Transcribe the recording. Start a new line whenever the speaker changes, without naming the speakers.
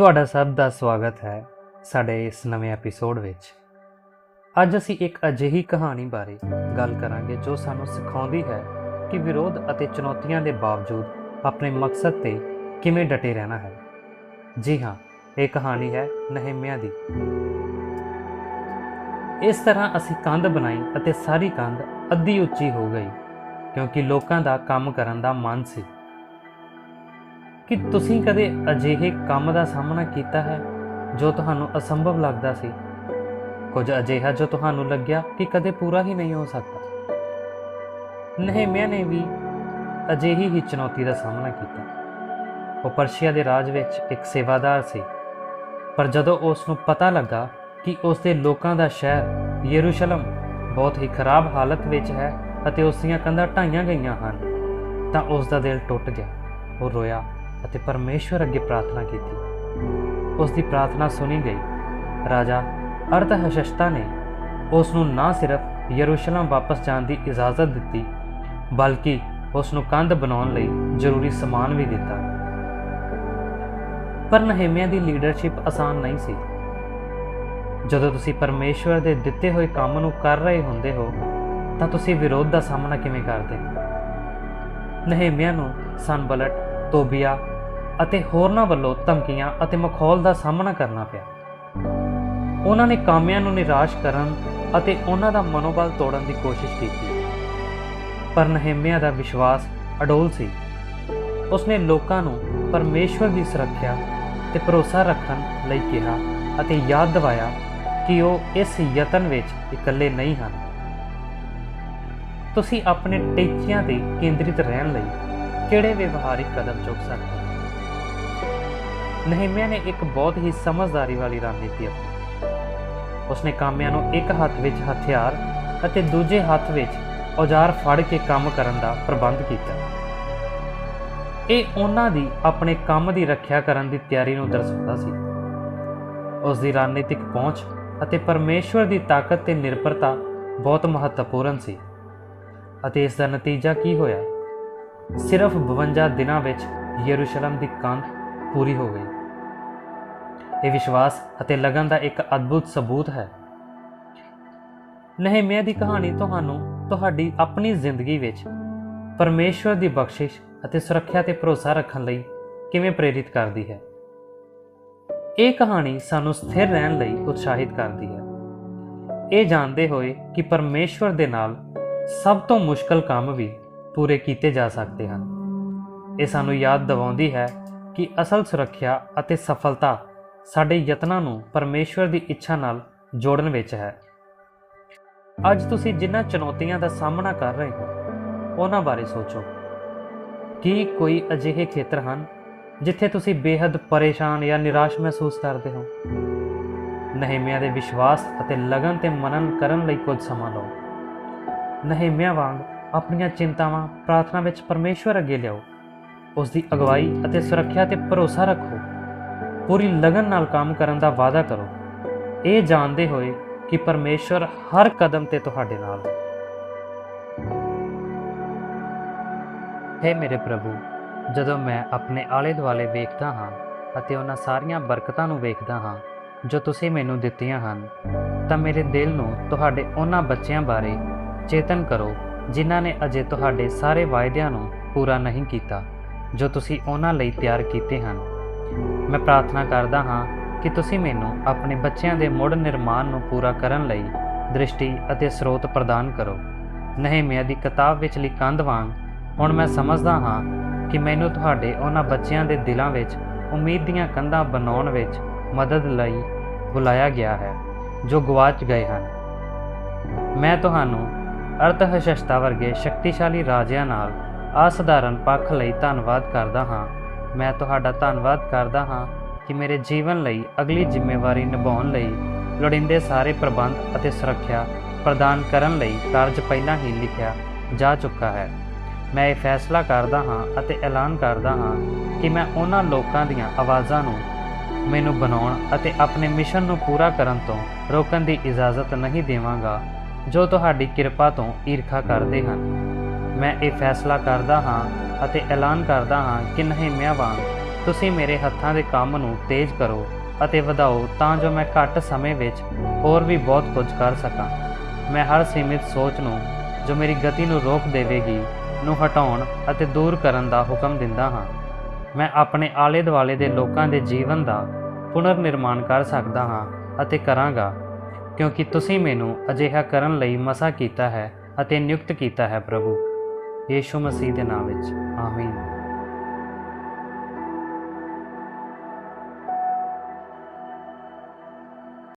ਤੁਹਾਡਾ ਸਭ ਦਾ ਸਵਾਗਤ ਹੈ ਸਾਡੇ ਇਸ ਨਵੇਂ ਐਪੀਸੋਡ ਵਿੱਚ। ਅੱਜ ਅਸੀਂ ਇੱਕ ਅਜਿਹੀ ਕਹਾਣੀ ਬਾਰੇ ਗੱਲ ਕਰਾਂਗੇ ਜੋ ਸਾਨੂੰ ਸਿਖਾਉਂਦੀ ਹੈ ਕਿ ਵਿਰੋਧ ਅਤੇ ਚੁਣੌਤੀਆਂ ਦੇ ਬਾਵਜੂਦ ਆਪਣੇ ਮਕਸਦ ਤੇ ਕਿਵੇਂ ਡਟੇ ਰਹਿਣਾ ਹੈ। ਜੀ ਹਾਂ, ਇਹ ਕਹਾਣੀ ਹੈ ਨਹਿਮਿਆ ਦੀ। ਇਸ ਤਰ੍ਹਾਂ ਅਸੀਂ ਕੰਧ ਬਣਾਈ ਅਤੇ ਸਾਰੀ ਕੰਧ ਅੱਧੀ ਉੱਚੀ ਹੋ ਗਈ, ਕਿਉਂਕਿ ਲੋਕਾਂ ਦਾ ਕੰਮ ਕਰਨ ਦਾ ਮਨ ਸੀ। ਕਿ ਤੁਸੀਂ ਕਦੇ ਅਜਿਹੇ ਕੰਮ ਦਾ ਸਾਹਮਣਾ ਕੀਤਾ ਹੈ ਜੋ ਤੁਹਾਨੂੰ ਅਸੰਭਵ ਲੱਗਦਾ ਸੀ? ਕੁਝ ਅਜਿਹਾ ਜੋ ਤੁਹਾਨੂੰ ਲੱਗਿਆ ਕਿ ਕਦੇ ਪੂਰਾ ਹੀ ਨਹੀਂ ਹੋ ਸਕਦਾ? ਨਹਿਮਿਆ ਨੇ ਵੀ ਅਜਿਹੀ ਹੀ ਚੁਣੌਤੀ ਦਾ ਸਾਹਮਣਾ ਕੀਤਾ। ਉਹ ਪਰਸ਼ੀਆ ਦੇ ਰਾਜ ਵਿੱਚ ਇੱਕ ਸੇਵਾਦਾਰ ਸੀ। ਪਰ ਜਦੋਂ ਉਸ ਨੂੰ ਪਤਾ ਲੱਗਾ ਕਿ ਉਸ ਦੇ ਲੋਕਾਂ ਦਾ ਸ਼ਹਿਰ ਯਰੂਸ਼ਲਮ ਬਹੁਤ ਹੀ ਖਰਾਬ ਹਾਲਤ ਵਿੱਚ ਹੈ ਅਤੇ ਉਸ ਦੀਆਂ ਕੰਧਾਂ ਢਾਈਆਂ ਗਈਆਂ ਹਨ, ਤਾਂ ਉਸ ਦਾ ਦਿਲ ਟੁੱਟ ਗਿਆ। ਉਹ ਰੋਇਆ ਅਤੇ ਪਰਮੇਸ਼ਵਰ ਅੱਗੇ ਪ੍ਰਾਰਥਨਾ ਕੀਤੀ। ਉਸ ਦੀ ਪ੍ਰਾਰਥਨਾ ਸੁਣੀ ਗਈ। ਰਾਜਾ ਅਰਧਹਸ਼ਸ਼ਤਾ ਨੇ ਉਸ ਨੂੰ ਨਾ ਸਿਰਫ ਯਰੂਸ਼ਲਮ ਵਾਪਸ ਜਾਣ ਦੀ ਇਜਾਜ਼ਤ ਦਿੱਤੀ, ਬਲਕਿ ਉਸ ਨੂੰ ਕੰਧ ਬਣਾਉਣ ਲਈ ਜ਼ਰੂਰੀ ਸਮਾਨ ਵੀ ਦਿੱਤਾ। ਪਰ ਨਹਿਮੀਆ ਦੀ ਲੀਡਰਸ਼ਿਪ ਆਸਾਨ ਨਹੀਂ ਸੀ। ਜਦੋਂ ਤੁਸੀਂ ਪਰਮੇਸ਼ਵਰ ਦੇ ਦਿੱਤੇ ਹੋਏ ਕੰਮ ਨੂੰ ਕਰ ਰਹੇ ਹੁੰਦੇ ਹੋ, ਤਾਂ ਤੁਸੀਂ ਵਿਰੋਧ ਦਾ ਸਾਹਮਣਾ ਕਿਵੇਂ ਕਰਦੇ? ਨਹਿਮੀਆ ਨੂੰ ਸੰਬਲਟ ਤੋਬੀਆ ਅਤੇ ਹੋਰਨਾਂ ਵੱਲੋਂ ਧਮਕੀਆਂ ਅਤੇ ਮਖੌਲ ਦਾ ਸਾਹਮਣਾ ਕਰਨਾ ਪਿਆ। ਉਹਨਾਂ ਨੇ ਕਾਮਿਆਂ ਨੂੰ ਨਿਰਾਸ਼ ਕਰਨ ਅਤੇ ਉਹਨਾਂ ਦਾ ਮਨੋਬਲ ਤੋੜਨ ਦੀ ਕੋਸ਼ਿਸ਼ ਕੀਤੀ। ਪਰ ਨਹਿਮੀਆ ਦਾ ਵਿਸ਼ਵਾਸ ਅਡੋਲ ਸੀ। ਉਸਨੇ ਲੋਕਾਂ ਨੂੰ ਪਰਮੇਸ਼ਵਰ ਦੀ ਸੁਰੱਖਿਆ ਤੇ ਭਰੋਸਾ ਰੱਖਣ ਲਈ ਕਿਹਾ ਅਤੇ ਯਾਦ ਦਿਵਾਇਆ ਕਿ ਉਹ ਇਸ ਯਤਨ ਵਿੱਚ ਇਕੱਲੇ ਨਹੀਂ ਹਨ। ਤੁਸੀਂ ਆਪਣੇ ਟੀਚਿਆਂ ਤੇ ਕੇਂਦਰਿਤ ਰਹਿਣ ਲਈ ਕਿਹੜੇ ਵਿਵਹਾਰਿਕ ਕਦਮ ਚੁੱਕ ਸਕਦੇ ਹੋ? ਨਹਿਮੀਆ ਨੇ ਇੱਕ ਬਹੁਤ ਹੀ ਸਮਝਦਾਰੀ ਵਾਲੀ ਰਣਨੀਤੀ ਅਪਣਾਈ। ਉਸਨੇ ਕਾਮਿਆਂ ਨੂੰ ਇੱਕ ਹੱਥ ਵਿੱਚ ਹਥਿਆਰ ਅਤੇ ਦੂਜੇ ਹੱਥ ਵਿੱਚ ਔਜ਼ਾਰ ਫੜ ਕੇ ਕੰਮ ਕਰਨ ਦਾ ਪ੍ਰਬੰਧ ਕੀਤਾ। ਇਹ ਉਹਨਾਂ ਦੀ ਆਪਣੇ ਕੰਮ ਦੀ ਰੱਖਿਆ ਕਰਨ ਦੀ ਤਿਆਰੀ ਨੂੰ ਦਰਸਾਉਂਦਾ ਸੀ। ਉਸ ਦੀ ਰਣਨੀਤਿਕ ਪਹੁੰਚ ਅਤੇ ਪਰਮੇਸ਼ਵਰ ਦੀ ਤਾਕਤ ਤੇ ਨਿਰਭਰਤਾ ਬਹੁਤ ਮਹੱਤਵਪੂਰਨ ਸੀ। ਅਤੇ ਇਸ ਦਾ ਨਤੀਜਾ ਕੀ ਹੋਇਆ? ਸਿਰਫ 52 ਦਿਨਾਂ ਵਿੱਚ ਯਰੂਸ਼ਲਮ ਦੀ ਕੰਧ ਪੂਰੀ ਹੋ ਗਈ। ਇਹ ਵਿਸ਼ਵਾਸ ਅਤੇ ਲਗਨ ਦਾ ਇੱਕ ਅਦਭੁਤ ਸਬੂਤ ਹੈ। ਨਹਿਮੀਆ ਦੀ ਕਹਾਣੀ ਤੁਹਾਨੂੰ ਤੁਹਾਡੀ ਆਪਣੀ ਜ਼ਿੰਦਗੀ ਵਿੱਚ ਪਰਮੇਸ਼ਵਰ ਦੀ ਬਖਸ਼ਿਸ਼ ਅਤੇ ਸੁਰੱਖਿਆ ਤੇ ਭਰੋਸਾ ਰੱਖਣ ਲਈ ਕਿਵੇਂ ਪ੍ਰੇਰਿਤ ਕਰਦੀ ਹੈ। ਇਹ ਕਹਾਣੀ ਸਾਨੂੰ ਸਥਿਰ ਰਹਿਣ ਲਈ ਉਤਸ਼ਾਹਿਤ ਕਰਦੀ ਹੈ। ਇਹ ਜਾਣਦੇ ਹੋਏ ਕਿ ਪਰਮੇਸ਼ਵਰ ਦੇ ਨਾਲ ਸਭ ਤੋਂ ਮੁਸ਼ਕਲ ਕੰਮ ਵੀ ਪੂਰੇ ਕੀਤੇ ਜਾ ਸਕਦੇ ਹਨ। ਇਹ ਸਾਨੂੰ ਯਾਦ ਦਿਵਾਉਂਦੀ ਹੈ ਕਿ ਅਸਲ ਸੁਰੱਖਿਆ ਅਤੇ ਸਫਲਤਾ ਸਾਡੇ ਯਤਨਾਂ ਨੂੰ ਪਰਮੇਸ਼ਵਰ ਦੀ ਇੱਛਾ ਨਾਲ ਜੋੜਨ ਵਿੱਚ ਹੈ। ਅੱਜ ਤੁਸੀਂ ਜਿਨ੍ਹਾਂ ਚੁਣੌਤੀਆਂ ਦਾ ਸਾਹਮਣਾ ਕਰ ਰਹੇ ਹੋ, ਉਹਨਾਂ ਬਾਰੇ ਸੋਚੋ। ਕੀ ਕੋਈ ਅਜਿਹੇ ਖੇਤਰ ਹਨ ਜਿੱਥੇ ਤੁਸੀਂ ਬੇहद ਪਰੇਸ਼ਾਨ ਜਾਂ ਨਿਰਾਸ਼ ਮਹਿਸੂਸ ਕਰਦੇ ਹੋ? ਨਹਿਮੀਆ ਦੇ ਵਿਸ਼ਵਾਸ ਅਤੇ ਲਗਨ ਤੇ ਮਨਨ ਕਰਨ ਲਈ ਕੁਝ ਸਮਾਂ ਲਓ। ਨਹਿਮੀਆ ਵਾਂਗ ਆਪਣੀਆਂ ਚਿੰਤਾਵਾਂ, ਪ੍ਰਾਰਥਨਾ ਵਿੱਚ ਪਰਮੇਸ਼ਵਰ ਅੱਗੇ ਲਿਆਓ। ਉਸ ਦੀ ਅਗਵਾਈ ਅਤੇ ਸੁਰੱਖਿਆ ਤੇ ਭਰੋਸਾ ਰੱਖੋ। ਪੂਰੀ ਲਗਨ ਨਾਲ ਕੰਮ ਕਰਨ ਦਾ ਵਾਅਦਾ ਕਰੋ। ਇਹ ਜਾਣਦੇ ਹੋਏ ਕਿ ਪਰਮੇਸ਼ਵਰ ਹਰ ਕਦਮ ਤੇ ਤੁਹਾਡੇ ਨਾਲ ਹੈ। ਹੈ ਮੇਰੇ ਪ੍ਰਭੂ, ਜਦੋਂ ਮੈਂ ਆਪਣੇ ਆਲੇ ਦੁਆਲੇ ਵੇਖਦਾ ਹਾਂ ਅਤੇ ਉਹਨਾਂ ਸਾਰੀਆਂ ਬਰਕਤਾਂ ਨੂੰ ਵੇਖਦਾ ਹਾਂ ਜੋ ਤੁਸੀਂ ਮੈਨੂੰ ਦਿੱਤੀਆਂ ਹਨ, ਤਾਂ ਮੇਰੇ ਦਿਲ ਨੂੰ ਤੁਹਾਡੇ ਉਹਨਾਂ ਬੱਚਿਆਂ ਬਾਰੇ ਚੇਤਨ ਕਰੋ ਜਿਨ੍ਹਾਂ ਨੇ ਅਜੇ ਤੁਹਾਡੇ ਸਾਰੇ ਵਾਅਦਿਆਂ ਨੂੰ ਪੂਰਾ ਨਹੀਂ ਕੀਤਾ। ਜੋ ਤੁਸੀਂ ਉਹਨਾਂ ਲਈ ਤਿਆਰ ਕੀਤੇ ਹਨ। ਮੈਂ ਪ੍ਰਾਰਥਨਾ ਕਰਦਾ ਹਾਂ ਕਿ ਤੁਸੀਂ ਮੈਨੂੰ ਆਪਣੇ ਬੱਚਿਆਂ ਦੇ ਮੁੜ ਨਿਰਮਾਣ ਨੂੰ ਪੂਰਾ ਕਰਨ ਲਈ ਦ੍ਰਿਸ਼ਟੀ ਅਤੇ ਸਰੋਤ ਪ੍ਰਦਾਨ ਕਰੋ। ਨਹਿਮੀਆ ਦੀ ਕਿਤਾਬ ਵਿੱਚਲੀ ਕੰਧ ਵਾਂਗ, ਹੁਣ ਮੈਂ ਸਮਝਦਾ ਹਾਂ ਕਿ ਮੈਨੂੰ ਤੁਹਾਡੇ ਉਹਨਾਂ ਬੱਚਿਆਂ ਦੇ ਦਿਲਾਂ ਵਿੱਚ, ਉਮੀਦ ਦੀਆਂ ਕੰਧਾਂ ਬਣਾਉਣ ਵਿੱਚ ਮਦਦ ਲਈ ਬੁਲਾਇਆ ਗਿਆ ਹੈ, ਜੋ ਗਵਾਚ ਗਏ ਹਨ। ਮੈਂ ਤੁਹਾਨੂੰ ਅਰਥ ਅਰਥਹਸ਼ਸ਼ਤਾ ਵਰਗੇ ਸ਼ਕਤੀਸ਼ਾਲੀ ਰਾਜਿਆਂ ਨਾਲ ਅਸਧਾਰਨ ਪੱਖ ਲਈ ਧੰਨਵਾਦ ਕਰਦਾ ਹਾਂ। ਮੈਂ ਤੁਹਾਡਾ ਧੰਨਵਾਦ ਕਰਦਾ ਹਾਂ ਕਿ ਮੇਰੇ ਜੀਵਨ ਲਈ ਅਗਲੀ ਜ਼ਿੰਮੇਵਾਰੀ ਨਿਭਾਉਣ ਲਈ ਲੋੜੀਂਦੇ ਸਾਰੇ ਪ੍ਰਬੰਧ ਅਤੇ ਸੁਰੱਖਿਆ ਪ੍ਰਦਾਨ ਕਰਨ ਲਈ ਕਾਰਜ ਪਹਿਲਾਂ ਹੀ ਲਿਖਿਆ ਜਾ ਚੁੱਕਾ ਹੈ। ਮੈਂ ਇਹ ਫੈਸਲਾ ਕਰਦਾ ਹਾਂ ਅਤੇ ਐਲਾਨ ਕਰਦਾ ਹਾਂ ਕਿ ਮੈਂ ਉਹਨਾਂ ਲੋਕਾਂ ਦੀਆਂ ਆਵਾਜ਼ਾਂ ਨੂੰ ਮੈਨੂੰ ਬਣਾਉਣ ਅਤੇ ਆਪਣੇ ਮਿਸ਼ਨ ਨੂੰ ਪੂਰਾ ਕਰਨ ਤੋਂ ਰੋਕਣ ਦੀ ਇਜਾਜ਼ਤ ਨਹੀਂ ਦੇਵਾਂਗਾ ਜੋ ਤੁਹਾਡੀ ਕਿਰਪਾ ਤੋਂ ਈਰਖਾ ਕਰਦੇ ਹਨ। ਮੈਂ ਇਹ ਫੈਸਲਾ ਕਰਦਾ ਹਾਂ ਅਤੇ ਐਲਾਨ ਕਰਦਾ ਹਾਂ ਕਿ ਨਹਿਮਿਆ ਵਾਂਗ ਤੁਸੀਂ ਮੇਰੇ ਹੱਥਾਂ ਦੇ ਕੰਮ ਨੂੰ ਤੇਜ਼ ਕਰੋ ਅਤੇ ਵਧਾਓ ਤਾਂ ਜੋ ਮੈਂ ਘੱਟ ਸਮੇਂ ਵਿੱਚ ਹੋਰ ਵੀ ਬਹੁਤ ਕੁਝ ਕਰ ਸਕਾਂ। ਮੈਂ ਹਰ ਸੀਮਿਤ ਸੋਚ ਨੂੰ, ਜੋ ਮੇਰੀ ਗਤੀ ਨੂੰ ਰੋਕ ਦੇਵੇਗੀ, ਨੂੰ ਹਟਾਉਣ ਅਤੇ ਦੂਰ ਕਰਨ ਦਾ ਹੁਕਮ ਦਿੰਦਾ ਹਾਂ। ਮੈਂ ਆਪਣੇ ਆਲੇ ਦੁਆਲੇ ਦੇ ਲੋਕਾਂ ਦੇ ਜੀਵਨ ਦਾ ਪੁਨਰ ਨਿਰਮਾਣ ਕਰ ਸਕਦਾ ਹਾਂ ਅਤੇ ਕਰਾਂਗਾ, ਕਿਉਂਕਿ ਤੁਸੀਂ ਮੈਨੂੰ ਅਜਿਹਾ ਕਰਨ ਲਈ ਮਸਾ ਕੀਤਾ ਹੈ ਅਤੇ ਨਿਯੁਕਤ ਕੀਤਾ ਹੈ ਪ੍ਰਭੂ। ਯੀਸ਼ੂ ਮਸੀਹ ਦੇ ਨਾਮ ਵਿੱਚ। ਆਮੀਨ।